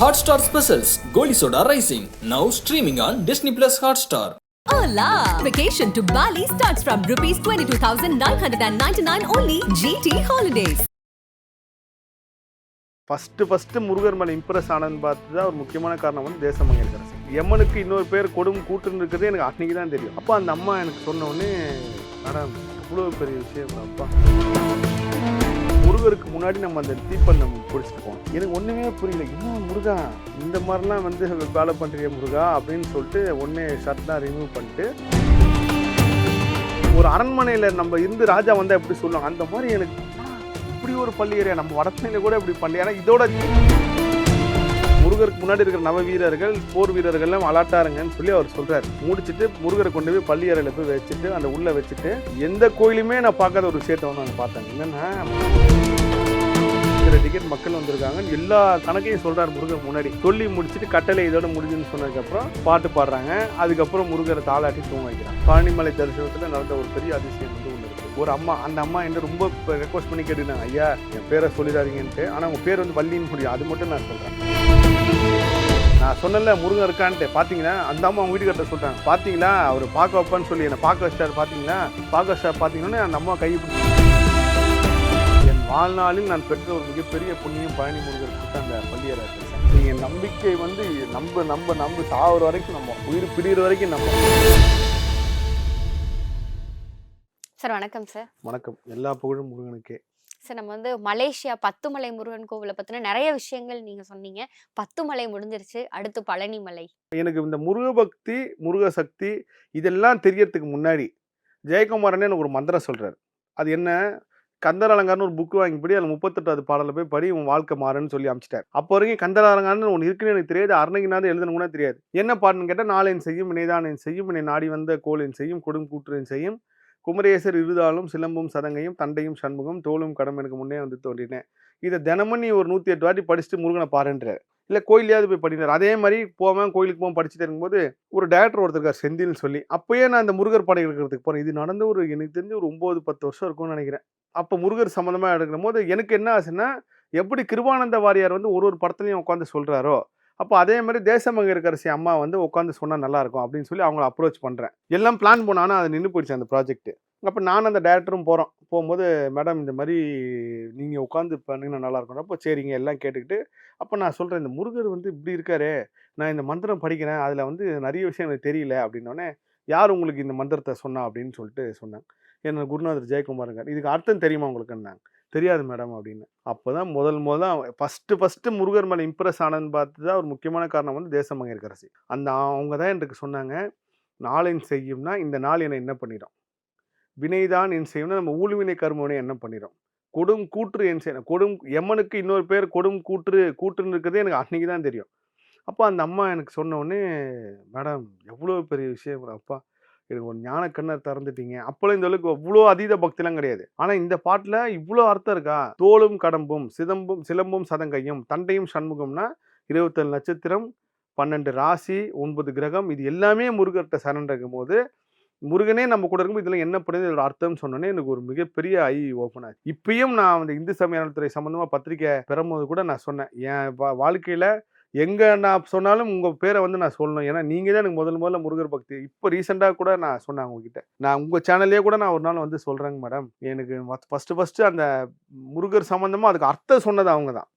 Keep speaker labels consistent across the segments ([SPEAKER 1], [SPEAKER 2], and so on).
[SPEAKER 1] Hotstar Specials Goli Soda Rising now streaming on Disney Plus Hotstar.
[SPEAKER 2] Hola! Vacation to Bali starts from rupees 22,999 only GT Holidays.
[SPEAKER 3] First first Murugar மேலே impress ஆனதுன்னு பார்த்து தான் ஒரு முக்கியமான காரணம் வந்து தேசமங்கை இருக்கிறது எம்மனுக்கு இன்னொரு பேர் கொடும் கூட்டுன்னு இருக்கிறது எனக்கு அன்னைக்கு தான் தெரியும் அப்போ அந்த அம்மா எனக்கு சொன்ன உடனே மேடம் இவ்வளோ பெரிய விஷயம் அப்பா முருகருக்கு முன்னாடி நம்ம அந்த தீப்பந்தம் பிடிச்சிட்டு போனோம் எனக்கு ஒன்றுமே புரியல. என்ன முருகா? இந்த மாதிரிலாம் வந்து வேலை பண்ணுறிய முருகா அப்படின்னு சொல்லிட்டு ஒன்றே ஷர்ட்லாம் ரிமூவ் பண்ணிட்டு ஒரு அரண்மனையில் நம்ம இருந்து ராஜா வந்தால் எப்படி சொல்லுவாங்க? அந்த மாதிரி எனக்கு இப்படி ஒரு பள்ளி ஏரியா. நம்ம வடசனையில கூட இப்படி பண்ணி ஏன்னா இதோட முருகருக்கு முன்னாடி இருக்கிற நவ வீரர்கள் போர் வீரர்கள்லாம் அலாட்டாருங்கன்னு சொல்லி அவர் சொல்கிறார் முடிச்சிட்டு முருகரை கொண்டு போய் பள்ளி அறையில போய் வச்சுட்டு அந்த உள்ளே வச்சுட்டு எந்த கோயிலுமே நான் பார்க்காத ஒரு விஷயத்தை வந்து நாங்கள் பார்த்தேன். என்னன்னா மக்கள் வந்திருக்காங்க எல்லா கணக்கையும் சொல்றாரு முருகன் முன்னாடி. சொல்லி முடிச்சுட்டு கட்டளை இதோட முடிஞ்சுன்னு சொன்னதுக்கப்புறம் பாட்டு பாடுறாங்க. அதுக்கப்புறம் முருகரை தாளாட்டி தூங்க வைக்கிறாங்க பழனிமலை தரிசனத்தில் நடந்த ஒரு பெரிய அதிசயம் வந்து ஒன்று இருக்கு. ஒரு அம்மா அந்த அம்மா என்ன ரொம்ப ரெக்வஸ்ட் பண்ணி கேட்டுருந்தாங்க ஐயா என் பேரை சொல்லிடாதீங்கன்ட்டு. ஆனால் உங்க பேர் வந்து வள்ளின்னு முடியும். அது மட்டும் நான் சொல்றேன். நான் சொன்னல முருகன் இருக்கான்ட்டு. பார்த்தீங்கன்னா அந்த அம்மா அவங்க வீட்டுக்கிட்ட சொல்கிறாங்க பார்த்தீங்களா அவர் பார்க்க வைப்பான்னு சொல்லி என்னை பார்க்க வச்சிட்டாரு. பார்த்தீங்களா பார்க்க வச்சார் பார்த்தீங்கன்னா அந்த அம்மா கை பிடிச்சி வாழ்நாளில் நான் பெற்ற ஒரு மிகப்பெரிய புண்ணியம் பழனி முருகருக்கு அந்த பள்ளியரை நீங்க நம்பிக்கை வந்து நம்ப நம்ப நம்ப சாகுற வரைக்கும் நம்ம உயிர் பிரிகிற வரைக்கும் நம்ம
[SPEAKER 4] சார் வணக்கம் சார்.
[SPEAKER 3] வணக்கம். எல்லா புகழும் முருகனுக்கே.
[SPEAKER 4] சார் நம்ம வந்து மலேசியா பத்துமலை முருகன் கோவிலை பத்தின நிறைய விஷயங்கள் நீங்க சொன்னீங்க. பத்துமலை முடிஞ்சிருச்சு. அடுத்து பழனி மலை.
[SPEAKER 3] எனக்கு இந்த முருக பக்தி முருக சக்தி இதெல்லாம் தெரியறதுக்கு முன்னாடி ஜெயக்குமாரனே எனக்கு ஒரு மந்திரம் சொல்றாரு. அது என்ன? கந்தர் அலங்காரன்னு ஒரு புக் வாங்கிப்படி அதில் முப்பத்தெட்டாவது பாடலில் போய் படி உன் வாழ்க்கை மாறுன்னு சொல்லி அமைச்சிட்டார். அப்போ வரைக்கும் கந்தர் அலங்காரன்னு ஒன்று இருக்குன்னு எனக்கு தெரியாது. அருணகிநாதன் எழுதணும் கூட தெரியாது. என்ன பாட்டுன்னு கேட்டால் நாளேன் செய்யும் இணைதான் செய்யும் என்னை நாடி வந்த கோலின் செய்யும் கொடும் கூற்றுன் செய்யும். குமரேசர் இருதாலும் சிலம்பும் சதங்கையும் தண்டையும் சண்முகம் தோளும் கடம் எனக்கு முன்னே வந்து தோன்றினேன் இதை தினமும் நீ ஒரு நூற்றி எட்டு வாட்டி படிச்சுட்டு முருகனை பாருன்றார். இல்லை கோயிலையாவது போய் படிக்கிறார் அதே மாதிரி போவேன் கோயிலுக்கு போவேன் படிச்சுட்டு இருக்கும்போது ஒரு டேரக்டர் ஒருத்தருக்கார் செந்தில்னு சொல்லி. அப்போயே நான் அந்த முருகர் படம் எடுக்கிறதுக்கு போகிறேன் இது நடந்து ஒரு எனக்கு தெரிஞ்சு ஒரு ஒம்பது பத்து வருஷம் இருக்கும்னு நினைக்கிறேன். அப்போ முருகர் சம்மந்தமாக எடுக்கிற போது எனக்கு என்ன ஆச்சுன்னா எப்படி கிருபானந்த வாரியார் வந்து ஒரு ஒரு படத்துலையும் உட்காந்து சொல்கிறாரோ அப்போ அதே மாதிரி தேசமங்க அம்மா வந்து உட்காந்து சொன்னால் நல்லாயிருக்கும் அப்படின்னு சொல்லி அவங்கள அப்ரோச் பண்ணுறேன் எல்லாம் பிளான் பண்ணானா அது நின்று போயிடுச்சு அந்த ப்ராஜெக்ட்டு அப்போ நானும் அந்த டேரக்டரும் போகிறோம் போகும்போது மேடம் இந்த மாதிரி நீங்கள் உட்காந்து பண்ணிங்கன்னா நல்லா இருக்கும் அப்போ சரிங்க எல்லாம் கேட்டுக்கிட்டு அப்போ நான் சொல்கிறேன் இந்த முருகர் வந்து இப்படி இருக்காரு நான் இந்த மந்திரம் படிக்கிறேன் அதில் வந்து நிறைய விஷயம் எனக்கு தெரியல அப்படின்னோடனே யார் உங்களுக்கு இந்த மந்திரத்தை சொன்னா அப்படின்னு சொல்லிட்டு சொன்னாங்க என்ன குருநாதர் ஜெயக்குமாருங்க இதுக்கு அர்த்தம் தெரியுமா உங்களுக்குன்னாங்க. தெரியாது மேடம் அப்படின்னு. அப்போ தான் முதல் முதல் ஃபஸ்ட்டு ஃபஸ்ட்டு முருகர் மேலே இம்ப்ரெஸ் ஆனதுன்னு பார்த்து தான் ஒரு முக்கியமான காரணம் வந்து தேசமங்க அந்த அவங்க தான் எனக்கு சொன்னாங்க நாளின் செய்யும்னா இந்த நாள் என்னை என்ன பண்ணிடும் வினைதான் என் செய்யும்னா நம்ம ஊழ்வினை கர்மவினை என்ன பண்ணிடும் கொடும் கூற்று என் செய்யணும் கொடும் எம்மனுக்கு இன்னொரு பேர் கொடும் கூற்று கூற்றுன்னு இருக்கிறதே எனக்கு அன்னைக்கு தான் தெரியும். அப்போ அந்த அம்மா எனக்கு சொன்னோடனே மேடம் எவ்வளோ பெரிய விஷயம் அப்பா எனக்கு ஒரு ஞான கண்ணர் திறந்துட்டீங்க. அப்போலாம் இந்த அளவுக்கு அவ்வளோ அதீத பக்திலாம் கிடையாது. ஆனால் இந்த பாட்டில் இவ்வளோ அர்த்தம் இருக்கா? தோளும் கடம்பும் சிதம்பும் சிலம்பும் சதங்கையும் தண்டையும் சண்முகம்னா இருபத்தேழு நட்சத்திரம் பன்னெண்டு ராசி ஒன்பது கிரகம் இது எல்லாமே முருகர்கிட்ட சரணடைக்கும் போது முருகனே நம்ம கூட இருக்கும் இதில் என்ன பண்ணுது? இதோட அர்த்தம்னு சொன்னோன்னே எனக்கு ஒரு மிகப்பெரிய ஐ ஓப்பன் ஆச்சு. இப்பயும் நான் வந்து இந்து சமயத்துறை சம்மந்தமாக பத்திரிக்கை பெறும்போது கூட நான் சொன்னேன். என் வா வாழ்க்கையில் எங்கே நான் சொன்னாலும் உங்கள் பேரை வந்து நான் சொல்லணும். ஏன்னா நீங்கள் தான் எனக்கு முதல் முதல்ல முருகர் பக்தி. இப்போ ரீசெண்டாக கூட நான் சொன்னேன் உங்ககிட்ட. நான் உங்கள் சேனல்லே கூட நான் ஒரு நாள் வந்து சொல்கிறேங்க மேடம் எனக்கு ஃபஸ்ட்டு ஃபஸ்ட்டு அந்த முருகர் சம்மந்தமாக அதுக்கு அர்த்தம் சொன்னது அவங்க தான்.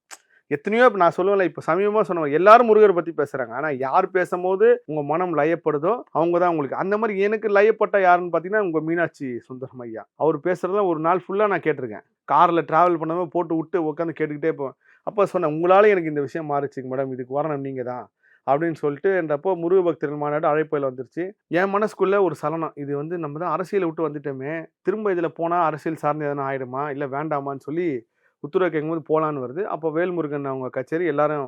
[SPEAKER 3] எத்தனையோ இப்போ நான் சொல்லுவேன்ல இப்போ சமீபமாக சொன்னவங்க எல்லாரும் முருகரை பற்றி பேசுகிறாங்க ஆனால் யார் பேசும்போது உங்கள் மனம் லயப்படுதோ அவங்க தான் உங்களுக்கு. அந்த மாதிரி எனக்கு லயப்பட்ட யாருன்னு பார்த்தீங்கன்னா உங்கள் மீனாட்சி சுந்தரம் ஐயா. அவர் பேசுகிறத ஒரு நாள் ஃபுல்லாக நான் கேட்டிருக்கேன். காரில் ட்ராவல் பண்ணாமல் போட்டு விட்டு உட்காந்து கேட்டுக்கிட்டே போவேன். அப்போ சொன்னேன் உங்களால் எனக்கு இந்த விஷயம் மாறிச்சுங்க மேடம் இதுக்கு வரணும் நீங்கள் தான் அப்படின்னு சொல்லிட்டு என்றப்போ முருக பக்தர்கள் மாநாடு அழைப்பில் வந்துருச்சு. என் மனசுக்குள்ளே ஒரு சலனம் இது வந்து நம்ம தான் அரசியலை விட்டு வந்துட்டோமே திரும்ப இதில் போனால் அரசியல் சார்ந்து எதனா ஆகிடுமா இல்லை வேண்டாமான்னு சொல்லி உத்தரவு கேட்கும்போது போகலான்னு வருது. அப்போ வேல்முருகன் அவங்க கச்சேரி எல்லாரும்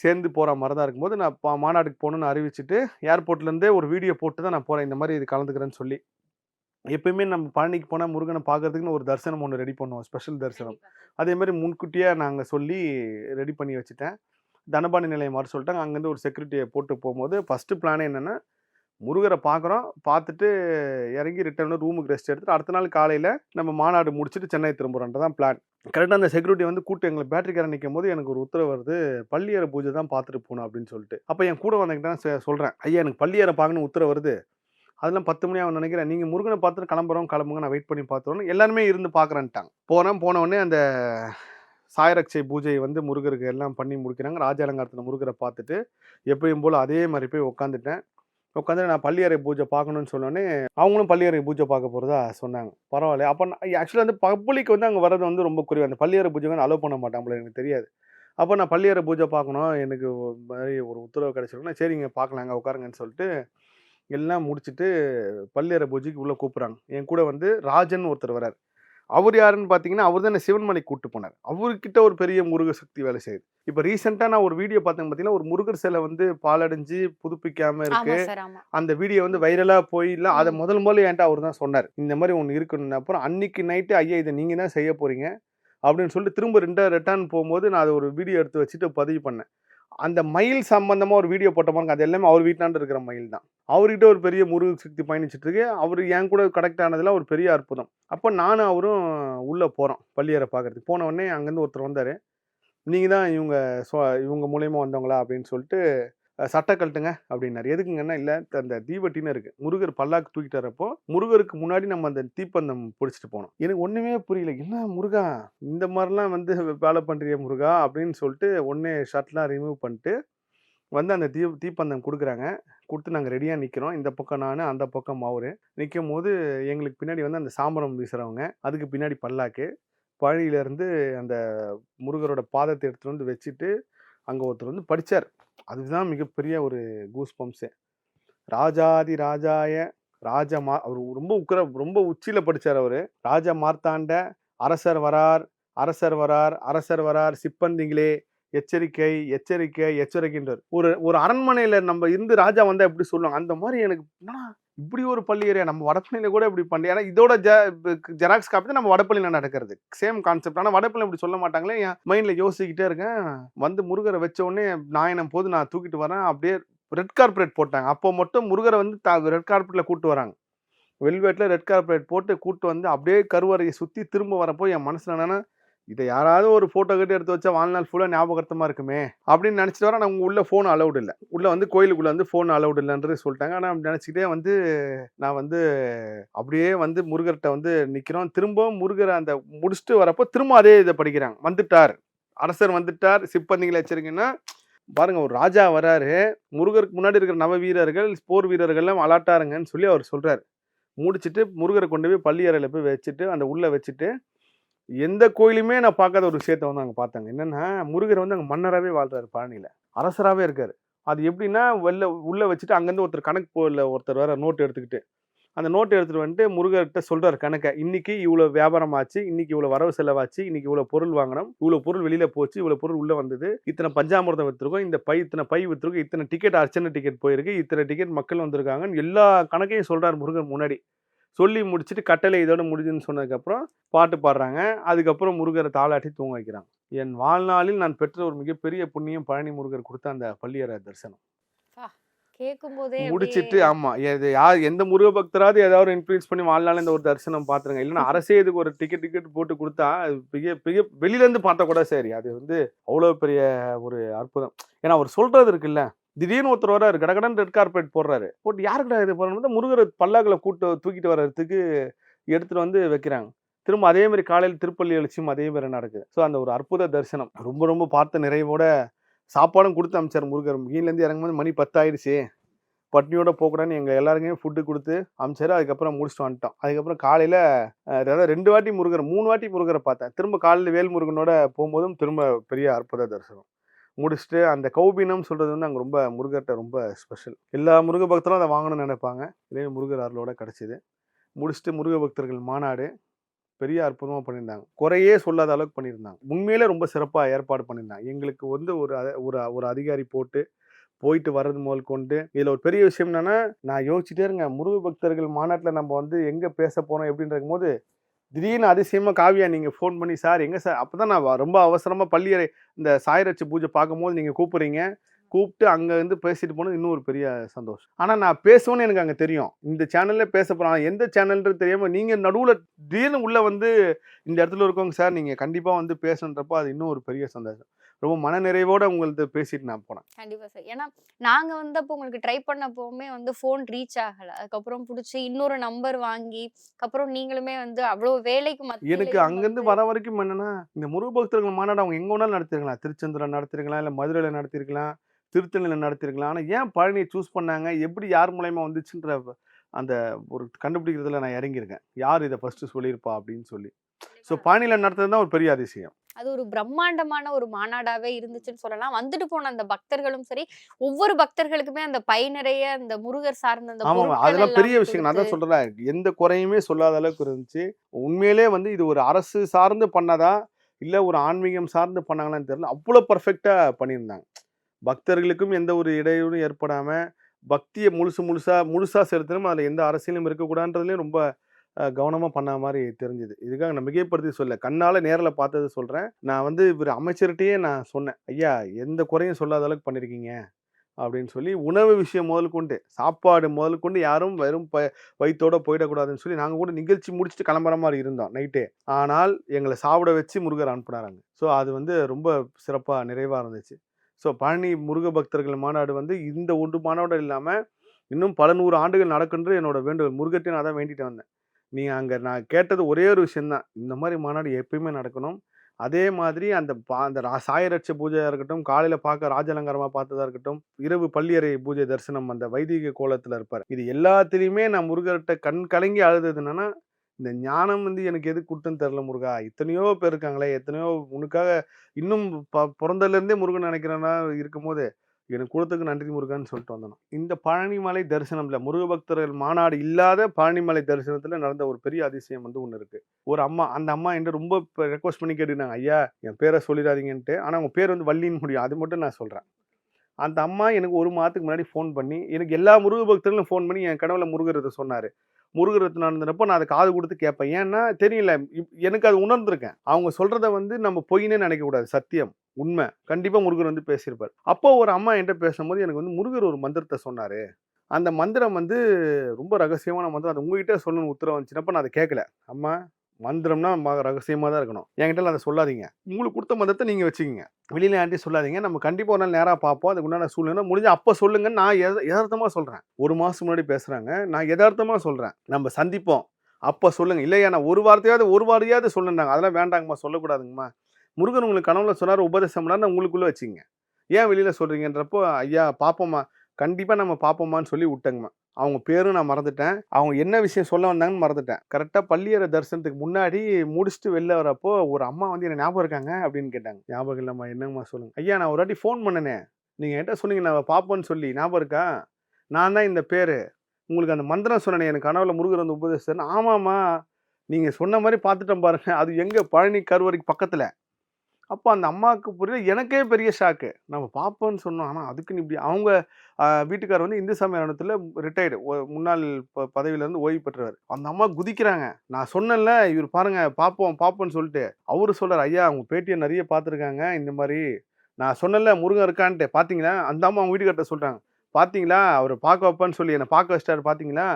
[SPEAKER 3] சேர்ந்து போகிற மாதிரி தான் இருக்கும்போது நான் பா மாநாட்டுக்கு போகணுன்னு அறிவிச்சுட்டு ஏர்போர்ட்லேருந்தே ஒரு வீடியோ போட்டு தான் நான் போகிறேன் இந்த மாதிரி இது கலந்துக்கிறேன்னு சொல்லி. எப்பயுமே நம்ம பழனிக்கு போனால் முருகனை பார்க்கறதுக்குன்னு ஒரு தரிசனம் ஒன்று ரெடி பண்ணுவோம் ஸ்பெஷல் தரிசனம். அதே மாதிரி முன்கூட்டியே நாங்கள் சொல்லி ரெடி பண்ணி வச்சுட்டேன். தனபாணி நிலையம் வர சொல்லிட்டாங்க. அங்கேருந்து ஒரு செக்யூரிட்டியை போட்டு போகும்போது ஃபஸ்ட்டு பிளானே என்னென்னா முருகரை பார்க்குறோம். பார்த்துட்டு இறங்கி ரிட்டர்ன் ரூமுக்கு ரெஸ்ட் எடுத்துட்டு அடுத்த நாள் காலையில் நம்ம மாநாடு முடிச்சுட்டு சென்னை திரும்புகிறோன்ட்டு தான் பிளான் கரெக்டாக அந்த செக்யூரிட்டி வந்து கூட்டு எங்களை பேட்டரிக்காரன் நிற்கும் போது எனக்கு ஒரு உத்தரவு வருது. பள்ளியறை பூஜை தான் பார்த்துட்டு போகணும் அப்படின்னு சொல்லிட்டு. அப்போ என் கூட வந்தக்கிட்ட தான் சொல்கிறேன் ஐயா எனக்கு பள்ளியறை பார்க்கணும் உத்தரவு வருது. அதெல்லாம் பத்து மணி ஆகும் நினைக்கிறேன். நீங்கள் முருகனை பார்த்துட்டு கிளம்புறோம் கிளம்புங்க நான் வெயிட் பண்ணி பார்த்துறோம் எல்லாருமே இருந்து பார்க்குறேன்ட்டாங்க. போனேன் போன உடனே அந்த சாயரட்சை பூஜையை வந்து முருகருக்கு எல்லாம் பண்ணி முடிக்கிறாங்க. ராஜ அலங்காரத்தில் முருகரை பார்த்துட்டு எப்பயும் போல் அதே மாதிரி போய் உட்காந்துட்டேன் உட்காந்து நான் பள்ளியறை பூஜை பார்க்கணும்னு சொன்னோடனே அவங்களும் பள்ளியறை பூஜை பார்க்க போகிறதா சொன்னாங்க. பரவாயில்ல. அப்போ ஆக்சுவலாக வந்து பப்ளிக் வந்து அங்கே வர்றது வந்து ரொம்ப குறைவு. அந்த பள்ளியறை பூஜை வந்து அலோவ் பண்ண மாட்டாங்களே எனக்கு தெரியாது. அப்போ நான் பள்ளியறை பூஜை பார்க்கணும். எனக்கு மாதிரி ஒரு உத்தரவு கிடச்சிருக்குன்னா சரிங்க பார்க்கலாங்க உட்காருங்கன்னு சொல்லிட்டு எல்லாம் முடிச்சுட்டு பள்ளியறை பூஜைக்கு உள்ளே கூப்பிட்றாங்க. என் கூட வந்து ராஜன் ஒருத்தர் வரார் அவர் யாருன்னு பார்த்தீங்கன்னா அவர் தான் சிவன்மலை கூட்டு போனார். அவர்கிட்ட ஒரு பெரிய முருக சக்தி வேலை செய்யுது. இப்போ ரீசெண்டாக நான் ஒரு வீடியோ பார்த்தேன் பார்த்தீங்கன்னா ஒரு முருகர் சிலை வந்து பாலடைஞ்சு புதுப்பிக்காம இருக்கு. அந்த வீடியோ வந்து வைரலாக போய் இல்லை அதை முதல் முதல்ல என்கிட்ட அவர் தான் சொன்னார். இந்த மாதிரி ஒன்று இருக்குன்னு அப்புறம் அன்னைக்கு நைட்டு ஐயா இதை நீங்கள் தான் செய்ய போறீங்க? அப்படின்னு சொல்லிட்டு திரும்ப ரெண்டா ரிட்டர்ன் போகும்போது நான் அதை ஒரு வீடியோ எடுத்து வச்சுட்டு பதிவு பண்ணேன். அந்த மயில் சம்பந்தமாக ஒரு வீடியோ போட்ட பாருங்க அது எல்லாமே அவர் வீட்டாண்டு இருக்கிற மயில் தான். அவர்கிட்ட ஒரு பெரிய முருக சக்தி பயணிச்சுட்டு இருக்கு அவர் என் கூட கனெக்ட் ஆனதுல ஒரு பெரிய அற்புதம். அப்போ நானும் அவரும் உள்ளே போகிறோம் பள்ளியரை பார்க்கறதுக்கு போன உடனே அங்கேருந்து ஒருத்தர் வந்தார். நீங்கள் தான் இவங்க சோ இவங்க மூலயமா வந்தவங்களா? அப்படின்னு சொல்லிட்டு சட்டை கழட்டுங்க அப்படின்னாரு. எதுக்குங்கன்னா இல்லை அந்த தீவட்டின்னு இருக்கு. முருகர் பல்லாக்கு தூக்கிட்டு வரப்போ முருகருக்கு முன்னாடி நம்ம அந்த தீப்பந்தம் பிடிச்சிட்டு போனோம். எனக்கு ஒன்றுமே புரியல. என்ன முருகா இந்த மாதிரிலாம் வந்து வேலை பண்ணுறிய முருகா? அப்படின்னு சொல்லிட்டு ஒன்னே ஷர்ட்லாம் ரிமூவ் பண்ணிட்டு வந்து அந்த தீ தீப்பந்தம் கொடுக்குறாங்க. கொடுத்து நாங்கள் ரெடியாக நிற்கிறோம் இந்த பக்கம் நான் அந்த பக்கம் அவரு. நிற்கும் போது எங்களுக்கு பின்னாடி வந்து அந்த சாம்பரம் வீசுகிறவங்க அதுக்கு பின்னாடி பல்லாக்கு. பழியிலேருந்து அந்த முருகரோட பாதத்தை எடுத்துகிட்டு வந்து வச்சுட்டு அங்கே ஒருத்தர் வந்து படித்தார் அதுதான் மிகப்பெரிய ஒரு கூஸ் பம்ப்ஸே ராஜாதி ராஜாய ராஜ மா அவர் ரொம்ப உக்கிர ரொம்ப உச்சியில் படித்தார் அவர். ராஜ மார்த்தாண்ட அரசர் வரார் அரசர் வரார் அரசர் வரார் சிப்பந்திங்களே எச்சரிக்கை எச்சரிக்கை எச்சரிக்கைன்றார். ஒரு ஒரு அரண்மனையில் நம்ம இருந்து ராஜா வந்தால் எப்படி சொல்லுவாங்க? அந்த மாதிரி எனக்கு என்னடா இப்படி ஒரு பள்ளி ஏரியா நம்ம வடப்பள்ளியில் கூட இப்படி பண்ணி ஏன்னா இதோட ஜ ஜெராக்ஸ் காப்பி தான் நம்ம வடப்பள்ளியில் நடக்கிறது. சேம் கான்செப்ட் ஆனால் வடப்பள்ளி இப்படி சொல்ல மாட்டாங்களே. என் மைண்டில் யோசிக்கிட்டே இருக்கேன். வந்து முருகரை வச்ச உடனே நாயனம் போது நான் தூக்கிட்டு வரேன். அப்படியே ரெட் கார்பரேட் போட்டாங்க. அப்போ மட்டும் முருகரை வந்து ரெட் கார்பெட்டில் கூப்பிட்டு வராங்க. வெல்வேட்டில் ரெட் கார்பரேட் போட்டு கூப்பிட்டு வந்து அப்படியே கருவறையை சுற்றி திரும்ப வரப்போ என் மனசில் என்னன்னா இதை யாராவது ஒரு ஃபோட்டோ கட்டி எடுத்து வச்சா வாழ்நாள் ஃபுல்லாக ஞாபகத்தமாக இருக்குமே? அப்படின்னு நினச்சிட்டு வர நான் உள்ளே ஃபோன் அலௌட் இல்லை. உள்ளே வந்து கோயிலுக்குள்ளே வந்து ஃபோன் அலௌட் இல்லைன்றது சொல்லிட்டாங்க. ஆனால் அப்படி நினச்சிக்கிட்டே வந்து நான் வந்து அப்படியே வந்து முருகர்கிட்ட வந்து நிற்கிறோம் திரும்பவும் முருகரை அந்த முடிச்சுட்டு வரப்போ திரும்ப அதே இதை படிக்கிறாங்க. வந்துட்டார். அரசர் வந்துட்டார். சிப்பந்திகளை வச்சிருக்கீங்கன்னா பாருங்க ஒரு ராஜா வராரு. முருகருக்கு முன்னாடி இருக்கிற நவ வீரர்கள் போர் வீரர்கள்லாம் அலாட்டாருங்கன்னு சொல்லி அவர் சொல்றாரு. முடிச்சிட்டு முருகரை கொண்டு போய் பள்ளி அறையில் போய் வச்சுட்டு அந்த உள்ளே வச்சுட்டு எந்த கோயிலுமே நான் பார்க்காத ஒரு விஷயத்த வந்து அங்கே பார்த்தாங்க. என்னென்னா முருகர் வந்து அங்கே மன்னராகவே வாழ்றாரு பழனியில். அரசராகவே இருக்கார். அது எப்படின்னா வெளில உள்ளே வச்சுட்டு அங்கேருந்து ஒருத்தர் கணக்கு போகல ஒருத்தர் வேற நோட்டு எடுத்துக்கிட்டு அந்த நோட்டு எடுத்துகிட்டு வந்துட்டு முருகர்கிட்ட சொல்கிறார் கணக்கை. இன்னைக்கு இவ்வளோ வியாபாரம் ஆச்சு இன்னைக்கு இவ்வளோ வரவு செலவாச்சு இன்னைக்கு இவ்வளோ பொருள் வாங்கினோம் இவ்வளோ பொருள் வெளியில் போச்சு இவ்வளோ பொருள் உள்ளே வந்தது இத்தனை பஞ்சாமிர்தம் வித்துருக்கோம் இந்த பை இத்தனை பை வித்துருக்கோம் இத்தனை டிக்கெட் அர்ச்சனை டிக்கெட் போயிருக்கு இத்தனை டிக்கெட் மக்கள் வந்திருக்காங்கன்னு எல்லா கணக்கையும் சொல்கிறார் முருகர் முன்னாடி. சொல்லி முடிச்சுட்டு கட்டளை இதோட முடிஞ்சுன்னு சொன்னதுக்கப்புறம் பாட்டு பாடுறாங்க. அதுக்கப்புறம் முருகரை தாளாட்டி தூங்க வைக்கிறாங்க. என் வாழ்நாளில் நான் பெற்ற ஒரு மிகப்பெரிய புண்ணியம் பழனி முருகர் கொடுத்த அந்த பள்ளியறை தரிசனம். முடிச்சிட்டு ஆமா யார் எந்த முருக பக்தராவது ஏதாவது இன்ஃபுளுன்ஸ் பண்ணி வாழ்நாள் இந்த ஒரு தரிசனம் பாத்துருங்க. இல்லைன்னா அரசே இதுக்கு ஒரு டிக்கெட் டிக்கெட் போட்டு கொடுத்தா பெரிய பெரிய வெளியில இருந்து பார்த்தா கூட சரி. அது வந்து அவ்வளவு பெரிய ஒரு அற்புதம். ஏன்னா அவர் சொல்றது இருக்குல்ல திடீர்னு ஒருத்தர் வர்றாரு கடகடன் ரெட் கார்பெட் போடுறாரு. போட்டு யாருக்கிட்ட இது போடுறது முருகர் பல்லாக்கில் கூட்டு தூக்கிட்டு வர்றதுக்கு எடுத்துட்டு வந்து வைக்கிறாங்க. திரும்ப அதே மாதிரி காலையில் திருப்பள்ளி எழுச்சியும் அதே மாதிரி நடக்குது. ஸோ அந்த ஒரு அற்புத தரிசனம். ரொம்ப ரொம்ப பார்த்த நிறைவோட சாப்பாடும் கொடுத்து அமைச்சார் முருகர். கீழேருந்து இறங்கும்போது மணி பத்தாயிடுச்சு. பட்னியோட போகக்கூடாதுன்னு எங்கள் எல்லாருக்குமே ஃபுட்டு கொடுத்து அமிச்சாரு. அதுக்கப்புறம் முடிச்சுட்டு வந்துட்டோம். அதுக்கப்புறம் காலையில் அதாவது ரெண்டு வாட்டி முருகர் மூணு வாட்டி முருகரை பார்த்தேன். திரும்ப காலையில் வேல் முருகனோட போகும்போதும் திரும்ப பெரிய அற்புத தரிசனம். முடிச்சுட்டு அந்த கௌபீனம் சொல்கிறது வந்து அங்கே ரொம்ப முருகர்கிட்ட ரொம்ப ஸ்பெஷல் எல்லா முருக பக்தரும் அதை வாங்கணும்னு நினைப்பாங்க. இதே முருகர் அருளோட கிடச்சிது. முடிச்சுட்டு முருக பக்தர்கள் மாநாடு பெரிய அற்புதமாக பண்ணியிருந்தாங்க. குறையே சொல்லாத அளவுக்கு பண்ணியிருந்தாங்க. உண்மையிலே ரொம்ப சிறப்பாக ஏற்பாடு பண்ணியிருந்தாங்க. எங்களுக்கு வந்து ஒரு ஒரு ஒரு அதிகாரி போட்டு போயிட்டு வர்றது முதல் கொண்டு இதில் ஒரு பெரிய விஷயம் என்னென்னா நான் யோசிச்சுட்டே இருங்க முருக பக்தர்கள் மாநாட்டில் நம்ம வந்து எங்கே பேச போகிறோம் எப்படின்னு இருக்கும்போது திடீர்னு அதிசயமாக காவியா நீங்கள் ஃபோன் பண்ணி சார் எங்கே சார்? அப்போ தான் நான் ரொம்ப அவசரமாக பள்ளியறை இந்த சாயரட்சி பூஜை பார்க்கும்போது நீங்கள் கூப்பிட்றீங்க. கூப்பிட்டு அங்கேருந்து பேசிட்டு போனது இன்னும் ஒரு பெரிய சந்தோஷம். ஆனால் நான் பேசுவேன்னு எனக்கு அங்கே தெரியும். இந்த சேனலில் பேச போகிறேன் எந்த சேனல்ன்றது தெரியாமல் நீங்கள் நடுவில் திடீர்னு உள்ளே வந்து இந்த இடத்துல இருக்கவங்க சார் நீங்கள் கண்டிப்பாக வந்து பேசுன்றப்போ அது இன்னும் ஒரு பெரிய சந்தோஷம். ரொம்ப மனநிறைவோட உங்கள்ட்ட பேசிட்டு நான் போனேன்.
[SPEAKER 4] கண்டிப்பா சார். ஏன்னா நாங்க வந்து அப்போ உங்களுக்கு ட்ரை பண்ணப்போவுமே வந்து ஃபோன் ரீச் ஆகல. அதுக்கப்புறம் பிடிச்சி இன்னொரு நம்பர் வாங்கி அப்புறம் நீங்களுமே வந்து அவ்வளவு வேலைக்கு
[SPEAKER 3] எனக்கு அங்கேருந்து வர வரைக்கும் என்னன்னா இந்த முருக பக்தர்கள் மாநாடு அவங்க எங்கே வேணாலும் நடத்திருக்கலாம். திருச்செந்தூரில் நடத்திருக்கலாம் இல்லை மதுரையில் நடத்திருக்கலாம் திருத்தணியில் நடத்திருக்கலாம். ஆனால் ஏன் பழனியை சூஸ் பண்ணாங்க? எப்படி யார் மூலயமா வந்துச்சுன்ற அந்த ஒரு கண்டுபிடிக்கிறதுல நான் இறங்கியிருக்கேன். யார் இதை ஃபர்ஸ்ட் சொல்லியிருப்பா அப்படின்னு சொல்லி. ஸோ பழனியில் நடத்துறது தான் ஒரு பெரிய அதிசயம்.
[SPEAKER 4] அது ஒரு பிரம்மாண்டமான ஒரு மாநாடாவே இருந்துச்சுன்னு சொல்லலாம். வந்துட்டு போன அந்த பக்தர்களும் சரி ஒவ்வொரு பக்தர்களுக்குமே அந்த பை நிறைய அந்த முருகர் சார்ந்த அந்த
[SPEAKER 3] ஆமாம். அதெல்லாம் பெரிய விஷயம் நான் தான் சொல்கிறேன் எந்த குறையுமே சொல்லாத அளவுக்கு இருந்துச்சு. உண்மையிலே வந்து இது ஒரு அரசு சார்ந்து பண்ணதா? இல்லை ஒரு ஆன்மீகம் சார்ந்து பண்ணாங்களான்னு தெரியல. அவ்வளோ பர்ஃபெக்டாக பண்ணியிருந்தாங்க. பக்தர்களுக்கும் எந்த ஒரு இடையூறும் ஏற்படாமல் பக்தியை முழுசு முழுசா முழுசா செலுத்தணும். அதில் எந்த அரசியலும் இருக்கக்கூடாதுன்றதுலேயும் ரொம்ப கவனமாக பண்ண மாதிரி தெரிஞ்சுது. இதுக்காக நான் மிகைப்படுத்தி சொல்ல கண்ணால் நேரில் பார்த்தது சொல்கிறேன் நான் வந்து இவர் அமைச்சர்கிட்டயே நான் சொன்னேன். ஐயா எந்த குறையும் சொல்லாத அளவுக்கு பண்ணியிருக்கீங்க அப்படின்னு சொல்லி உணவு விஷயம் முதல் கொண்டு சாப்பாடு முதல் கொண்டு யாரும் வெறும் ப வயிற்றோடு போயிடக்கூடாதுன்னு சொல்லி நாங்கள் கூட நிகழ்ச்சி முடிச்சுட்டு கிளம்புற மாதிரி இருந்தோம் நைட்டே. ஆனால் எங்களை சாப்பிட வச்சு முருகர் அனுப்புனாராங்க. ஸோ அது வந்து ரொம்ப சிறப்பாக நிறைவாக இருந்துச்சு. ஸோ பழனி முருக பக்தர்கள் மாநாடு வந்து இந்த ஒன்று மாநாடு இல்லாமல் இன்னும் பல நூறு ஆண்டுகள் நடக்குன்று என்னோட வேண்டுகோள். முருகத்தையும் நான் தான் வேண்டிட்டு வந்தேன். நீங்கள் அங்கே நான் கேட்டது ஒரே ஒரு விஷயந்தான். இந்த மாதிரி மாநாடு எப்பயுமே நடக்கணும். அதே மாதிரி அந்த பா அந்த ரா- சாயரட்ச பூஜையாக இருக்கட்டும் காலையில் பார்க்க ராஜலங்காரமாக பார்த்ததா இருக்கட்டும் இரவு பள்ளியறை பூஜை தரிசனம் அந்த வைதிக கோலத்தில் இருப்பார். இது எல்லாத்துலேயுமே நான் முருகர்கிட்ட கண் கலங்கி அழுதது என்னன்னா இந்த ஞானம் வந்து எனக்கு எது கொடுத்துன்னு தெரில முருகா. எத்தனையோ பேர் இருக்காங்களே எத்தனையோ உனக்காக இன்னும் ப பிறந்ததுலேருந்தே முருகன் நினைக்கிறேன்னா இருக்கும்போது எனக்கு கூடத்துக்கு நன்றி முருகன் சொல்லிட்டு வந்தோம் இந்த பழனிமலை தரிசனம்ல முருக பக்தர்கள் மாநாடு இல்லாத பழனிமலை தரிசனத்துல நடந்த ஒரு பெரிய அதிசயம் வந்து ஒன்று இருக்கு. ஒரு அம்மா அந்த அம்மா என்கிட்ட ரொம்ப ரெக்வஸ்ட் பண்ணி கேட்டுனாங்க ஐயா என் பேரை சொல்லிடாதீங்கன்ட்டு. ஆனால் உங்கள் பேர் வந்து வள்ளின்னு முடியும் அது மட்டும் நான் சொல்கிறேன் அந்த அம்மா எனக்கு ஒரு மாதத்துக்கு முன்னாடி ஃபோன் பண்ணி எனக்கு எல்லா முருக பக்தர்களும் ஃபோன் பண்ணி என் கனவுல முருகரத்தை சொன்னார். முருகரத்னானந்தனப்போ நான் அதை காது கொடுத்து கேட்பேன் ஏன்னா தெரியல. இப்- எனக்கு அது உணர்ந்திருக்கேன். அவங்க சொல்றத வந்து நம்ம பொய்னே நினைக்கக்கூடாது. சத்தியம். உண்மை. கண்டிப்பாக முருகர் வந்து பேசியிருப்பார். அப்போ ஒரு அம்மா என்கிட்ட பேசும்போது எனக்கு வந்து முருகர் ஒரு மந்திரத்தை சொன்னார். அந்த மந்திரம் வந்து ரொம்ப ரகசியமான மந்திரம். அது உங்ககிட்ட சொல்லணும்னு உத்தரவு வந்துச்சுனப்ப நான் அதை கேட்கல அம்மா மந்திரம்னா ரகசியமாக தான் இருக்கணும். என்கிட்ட அதை சொல்லாதீங்க. உங்களுக்கு கொடுத்த மந்திரத்தை நீங்கள் வச்சுக்கோங்க. வெளியில் யார்ட்டையும் சொல்லாதீங்க. நம்ம கண்டிப்பாக ஒரு நாள் நேராக பார்ப்போம். அதுக்கு உண்டான சூழ்நிலை முடிஞ்சு அப்போ சொல்லுங்க நான் எத- யதார்த்தமா சொல்கிறேன் ஒரு மாதம் முன்னாடி பேசுகிறாங்க நான் எதார்த்தமாக சொல்கிறேன் நம்ம சந்திப்போம். அப்போ சொல்லுங்கள் இல்லையா நான் ஒரு வார்த்தையாவது ஒரு வார்த்தையாவது சொல்லுறாங்க அதெல்லாம் வேண்டாங்கம்மா சொல்லக்கூடாதுங்கம்மா. முருகன் உங்களுக்கு கனவுல சொன்னார் உபதேசம் உங்களுக்குள்ளே வச்சுங்க ஏன் வெளியில் சொல்கிறீங்கன்றப்போ ஐயா பார்ப்போம்மா கண்டிப்பாக நம்ம பார்ப்போமான்னு சொல்லி விட்டங்கம்மா. அவங்க பேரும் நான் மறந்துட்டேன். அவங்க என்ன விஷயம் சொல்ல வந்தாங்கன்னு மறந்துட்டேன். கரெக்டாக பள்ளியறை தரிசனத்துக்கு முன்னாடி முடிச்சுட்டு வெளில வரப்போ ஒரு அம்மா வந்து என்ன ஞாபகம் இருக்காங்க அப்படின்னு கேட்டாங்க. ஞாபகம் இல்லைம்மா என்னங்கம்மா சொல்லுங்க. ஐயா நான் ஒரு வாட்டி ஃபோன் பண்ணனே. நீங்கள் என்கிட்ட சொன்னீங்க நான் பார்ப்போன்னு சொல்லி. ஞாபகம் இருக்கா? நான் தான் இந்த பேர். உங்களுக்கு அந்த மந்திரம் சொன்னேனே எனக்கு கனவுல முருகர் வந்து உபதேசம் ஆமாம்மா நீங்கள் சொன்ன மாதிரி பார்த்துட்டேன் பாருங்க. அது எங்கே பழனி கருவறைக்கு பக்கத்தில். அப்போ அந்த அம்மாவுக்கு புரியல. எனக்கே பெரிய ஷாக்கு நம்ம பார்ப்போம்னு சொன்னோம். ஆனால் அதுக்குன்னு இப்படி அவங்க வீட்டுக்கார் வந்து இந்து சமயத்தில் ரிட்டையர்டு முன்னாள் ப பதவியிலேருந்து ஓய்வு பெற்றவர். அந்த அம்மா குதிக்கிறாங்க. நான் சொன்னேன்ல இவர் பாருங்கள் பார்ப்போம் பார்ப்போம்னு சொல்லிட்டு. அவரு சொல்கிறார் ஐயா அவங்க பேட்டியை நிறைய பார்த்துருக்காங்க. இந்த மாதிரி நான் சொன்னேன்ல முருகன் இருக்கான்ட்டு. பார்த்தீங்களா அந்த அம்மா அவங்க வீட்டுக்கார்ட்ட சொல்கிறாங்க பார்த்தீங்களா அவர் பார்க்க வைப்பான்னு சொல்லி என்னை பார்க்க வச்சிட்டாரு பார்த்தீங்களா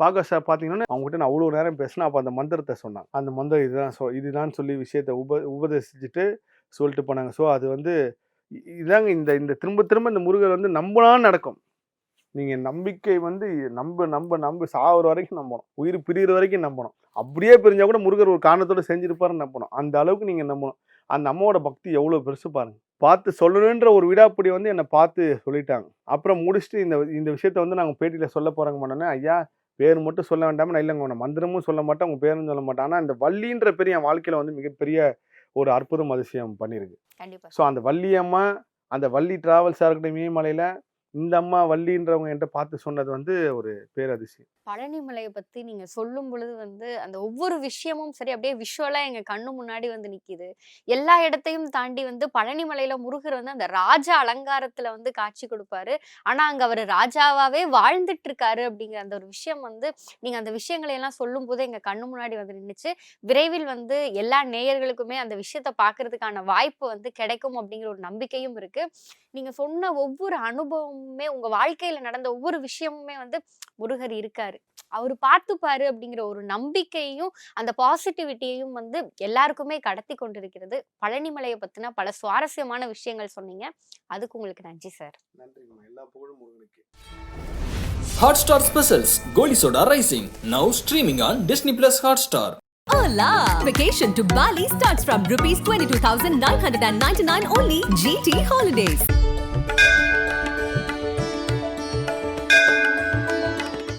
[SPEAKER 3] பார்க்க சார் பார்த்தீங்கன்னா அவங்ககிட்ட நான் அவ்வளோ நேரம் பேசினேன். அப்போ அந்த மந்திரத்தை சொன்னாங்க. அந்த மந்திரம் இதுதான் சொ இதுதான் சொல்லி விஷயத்தை உப உபதேசிச்சுட்டு சொல்லிட்டு போனாங்க. ஸோ அது வந்து இதாங்க இந்த இந்த திரும்ப திரும்ப இந்த முருகர் வந்து நம்பலாம் நடக்கும். நீங்கள் நம்பிக்கை வந்து நம்ப நம்ப நம்ப சாகுற வரைக்கும் நம்பணும். உயிர் பிரிகிற வரைக்கும் நம்பணும். அப்படியே பிரிஞ்சால் கூட முருகர் ஒரு காரணத்தோட செஞ்சுருப்பாருன்னு நம்பணும். அந்த அளவுக்கு நீங்கள் நம்பணும். அந்த அம்மாவோட பக்தி எவ்வளோ பெருசு பாருங்கள் பார்த்து சொல்லணுன்ற ஒரு விடாப்பிடி வந்து என்னை பார்த்து சொல்லிட்டாங்க. அப்புறம் முடிச்சுட்டு இந்த இந்த விஷயத்த வந்து நாங்கள் பேட்டியில் சொல்ல போகிறாங்க மாட்டோன்னே ஐயா பேர் மட்டும் சொல்ல வேண்டாமல் நான் இல்லைங்க உன்னை மந்திரமும் சொல்ல மாட்டேன் உங்கள் பேரும் சொல்ல மாட்டேன். ஆனால் இந்த வள்ளின்ற பேர் என் வாழ்க்கையில் வந்து மிகப்பெரிய ஒரு அற்புதம் அதிசயம் பண்ணியிருக்கு ஸோ அந்த வள்ளி அம்மா அந்த வள்ளி டிராவல்ஸாக இருக்கட்டும் இமயமலையில் இந்த அம்மா வள்ளின்றவங்க என்கிட்ட பார்த்து சொன்னது வந்து ஒரு பேரதிசயம்.
[SPEAKER 4] பழனிமலையை பத்தி நீங்க சொல்லும் பொழுது வந்து அந்த ஒவ்வொரு விஷயமும் சரி அப்படியே விஷுவலா எங்க கண்ணு முன்னாடி வந்து நிக்குது. எல்லா இடத்தையும் தாண்டி வந்து பழனிமலையில முருகர் வந்து அந்த ராஜா அலங்காரத்துல வந்து காட்சி கொடுப்பாரு. ஆனா அங்க அவர் ராஜாவாவே வாழ்ந்துட்டு இருக்காரு அப்படிங்கிற அந்த ஒரு விஷயம் வந்து நீங்க அந்த விஷயங்களை எல்லாம் சொல்லும் போது எங்க கண்ணு முன்னாடி வந்து நின்றுச்சு விரைவில் வந்து எல்லா நேயர்களுக்குமே அந்த விஷயத்த பாக்குறதுக்கான வாய்ப்பு வந்து கிடைக்கும் அப்படிங்கிற ஒரு நம்பிக்கையும் இருக்கு. நீங்க சொன்ன ஒவ்வொரு அனுபவமுமே உங்க வாழ்க்கையில நடந்த ஒவ்வொரு விஷயமுமே வந்து முருகர் இருக்காரு. அவர் பார்த்துப்பாரு அப்படிங்கிற ஒரு நம்பிக்கையும் அந்த பாசிட்டிவிட்டியையும் வந்து எல்லாருக்குமே கடத்தி கொண்டிருக்கிறது. பழனிமலையை பத்தின பல சுவாரஸ்யமான விஷயங்கள் சொன்னீங்க. அதுக்கு உங்களுக்கு நன்றி சார்
[SPEAKER 3] புகழும் முருகனுக்கு.
[SPEAKER 1] Hotstar Specials Goli Soda Rising. Now streaming on Disney Plus Hotstar.
[SPEAKER 2] Hola! Vacation to Bali starts from rupees 22,999 only. GT Holidays.